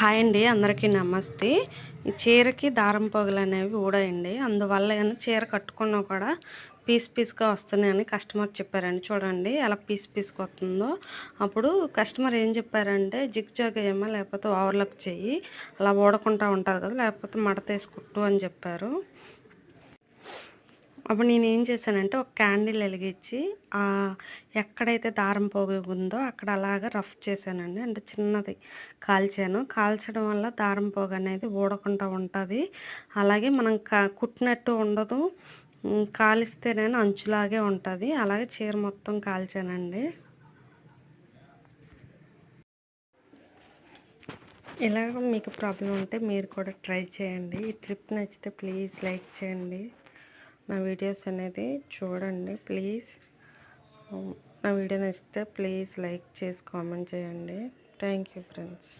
Hi అండి అందరికీ నమస్తే. ఈ చీరకి దారం పొగలు అనేవి ఊడాయండి. అందువల్ల ఏమైనా చీర కట్టుకున్నా కూడా పీస్ పీస్గా వస్తున్నాయని కస్టమర్ చెప్పారండి. చూడండి ఎలా పీస్ పీస్గా వస్తుందో. అప్పుడు కస్టమర్ ఏం చెప్పారంటే జిగ్ జాగ్ ఏమో లేకపోతే ఓవర్లక్ చెయ్యి అలా ఊడకుండా ఉంటుంది కదా లేకపోతే మడతేసి కుట్టు అని చెప్పారు. అప్పుడు నేను ఏం చేశానంటే ఒక క్యాండిల్ వెలిగించి ఎక్కడైతే దారం పోగు ఉందో అక్కడ అలాగా రఫ్ చేశానండి. అంటే చిన్నది కాల్చాను. కాల్చడం వల్ల దారం పోగు అనేది ఊడకుండా ఉంటుంది. అలాగే మనం కుట్టినట్టు ఉండదు. కాలిస్తేనే అంచులాగే ఉంటుంది. అలాగే చీర మొత్తం కాల్చానండి. ఇలాగ మీకు ప్రాబ్లం ఉంటే మీరు కూడా ట్రై చేయండి. ఈ ట్రిప్ నచ్చితే ప్లీజ్ లైక్ చేయండి. నా వీడియోస్ అనేది చూడండి ప్లీజ్. నా వీడియో నచ్చితే ప్లీజ్ లైక్ చేసి కామెంట్ చేయండి. Thank you friends.